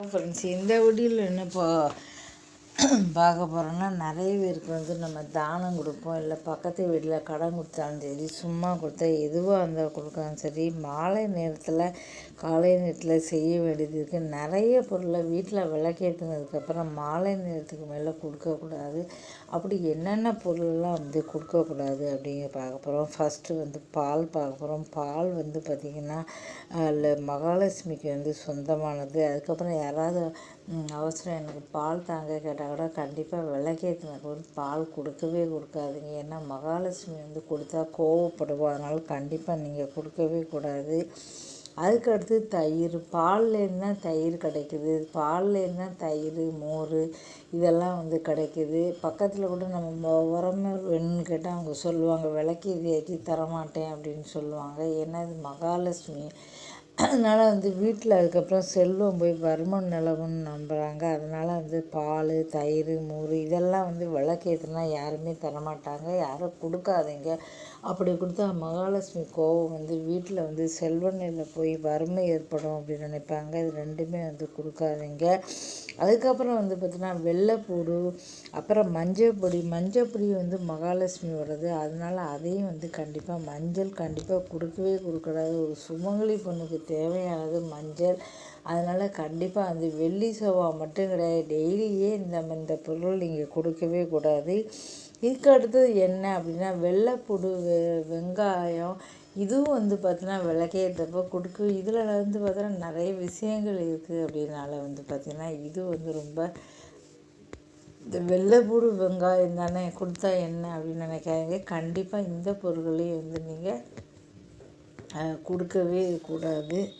Friends இந்த வீடியோவில் என்னப்பா? பார்க்க போகிறோன்னா நிறைய பேருக்கு வந்து நம்ம தானம் கொடுப்போம். இல்லை பக்கத்து வீட்டில் கடன் கொடுத்தாலும் சரி சும்மா கொடுத்தா எதுவாக இருந்தால் கொடுக்கலாம். சரி மாலை நேரத்தில் காலை நேரத்தில் செய்ய வேண்டியது இருக்குது நிறைய பொருளை வீட்டில் விளக்கேற்றினதுக்கப்புறம் மாலை நேரத்துக்கு மேலே கொடுக்கக்கூடாது. அப்படி என்னென்ன பொருளெல்லாம் வந்து கொடுக்கக்கூடாது அப்படிங்கிற பார்க்க போகிறோம் ஃபஸ்ட்டு வந்து பால் பார்க்க போகிறோம் பால் வந்து பார்த்திங்கன்னா இல்லை மகாலட்சுமிக்கு வந்து சொந்தமானது. அதுக்கப்புறம் யாராவது அவசரம். எனக்கு பால் தாங்க கேட்டால் கூட கண்டிப்பாக விளக்கேற்றின கூட பால் கொடுக்கவே கொடுக்காதீங்க. ஏன்னா மகாலட்சுமி வந்து கொடுத்தா கோவப்படுவோம் அதனால் கண்டிப்பாக நீங்கள் கொடுக்கவே கூடாது. அதுக்கடுத்து தயிர். பால்லேருந்து தான் தயிர் கிடைக்குது? பால்லேருந்து தான் தயிர் மோர் இதெல்லாம் வந்து கிடைக்குது. பக்கத்தில் கூட நம்ம உரமே வேணும்னு கேட்டால் அவங்க சொல்லுவாங்க விளக்கி ஏற்றி தரமாட்டேன் அப்படின்னு சொல்லுவாங்க. ஏன்னா இது மகாலட்சுமி. அதனால் வந்து வீட்டில் அதுக்கப்புறம் செல்வம் போய் வர்மம் நிலவுன்னு நம்புகிறாங்க அதனால் வந்து பால் தயிர் மோர் இதெல்லாம் வந்து விளக்கேற்றுனா யாருமே தரமாட்டாங்க. யாரும் கொடுக்காதீங்க. அப்படி கொடுத்தா மகாலட்சுமி கோவம் வந்து வீட்டில் வந்து செல்வ நிலை போய் வறுமை ஏற்படும் அப்படின்னு நினைப்பாங்க. இது ரெண்டுமே வந்து கொடுக்காதீங்க. அதுக்கப்புறம் வந்து பார்த்திங்கன்னா வெள்ளைப்பூடு அப்புறம் மஞ்சள் பொடி. மஞ்சள் பொடி வந்து மகாலட்சுமியோடது அதனால் அதையும் வந்து கண்டிப்பாக மஞ்சள் கண்டிப்பாக கொடுக்கவே கொடுக்கூடாது ஒரு சுமங்கலி பொண்ணுக்கு தேவையானது மஞ்சள். அதனால் கண்டிப்பாக அந்த வெள்ளி செவ்வாய் மட்டும் கிடையாது. டெய்லியே இந்த இந்த பொருள் நீங்கள் கொடுக்கவே கூடாது. இதுக்கு அடுத்தது என்ன அப்படின்னா வெள்ளைப்பூடு வெ வெங்காயம். இதுவும் வந்து பார்த்தீங்கன்னா விளக்கேற்றப்போ கொடுக்கு. இதில் வந்து பார்த்தீங்கன்னா நிறைய விஷயங்கள் இருக்குது அப்படின்னால வந்து பார்த்திங்கன்னா இது வந்து ரொம்ப இந்த வெள்ளைப்பூடு வெங்காயம் தானே கொடுத்தா என்ன அப்படின்னு நினைக்காதீங்க. கண்டிப்பாக இந்த பொருள்களையும் வந்து நீங்கள் கொடுக்கவே கூடாது.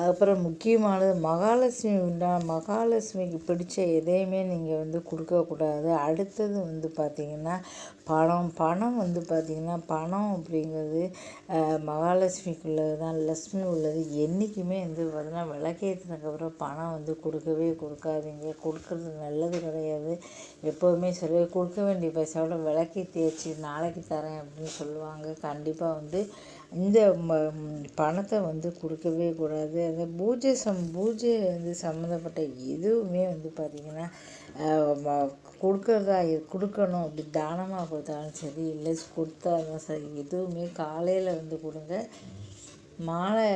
அப்புறம் முக்கியமானது மகாலட்சுமி உண்டா? மகாலட்சுமிக்கு பிடிச்ச எதையுமே நீங்கள் வந்து கொடுக்கக்கூடாது. அடுத்தது வந்து பார்த்திங்கன்னா பணம். பணம் வந்து பார்த்திங்கன்னா பணம் அப்படிங்கிறது மகாலட்சுமிக்குள்ளது தான் லக்ஷ்மி உள்ளது என்றைக்குமே வந்து பார்த்திங்கன்னா விளக்கேற்றினதுக்கப்புறம் பணம் வந்து கொடுக்கவே கொடுக்காதீங்க. கொடுக்கறது நல்லது கிடையாது. எப்போவுமே சொல்ல கொடுக்க வேண்டிய பைசாவோட விளக்கே தேய்ச்சி நாளைக்கு தரேன் அப்படின்னு சொல்லுவாங்க. கண்டிப்பாக வந்து இந்த ம பணத்தை வந்து கொடுக்கவே கூடாது. அந்த பூஜை சம் பூஜை வந்து சம்மந்தப்பட்ட எதுவுமே வந்து பார்த்திங்கன்னா கொடுக்கறதா கொடுக்கணும். அப்படி தானமாக கொடுத்தாலும் சரி இல்லை கொடுத்தாலும் சரி எதுவுமே காலையில் வந்து கொடுங்க. மாலை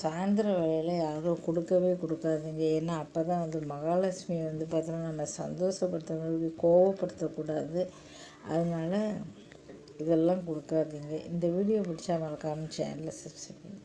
சாயந்தரம் வேலையில் யாரும் கொடுக்கவே கொடுக்காதீங்க. ஏன்னா அப்போ தான் வந்து மகாலட்சுமி வந்து பார்த்தோன்னா நம்ம சந்தோஷப்படுத்தவங்களுக்கு கோவப்படுத்தக்கூடாது. அதனால் இதெல்லாம் கொடுக்காதீங்க. இந்த வீடியோ பிடிச்சா மறக்காமல் சேனலில் சப்ஸ்கிரைப் பண்ணி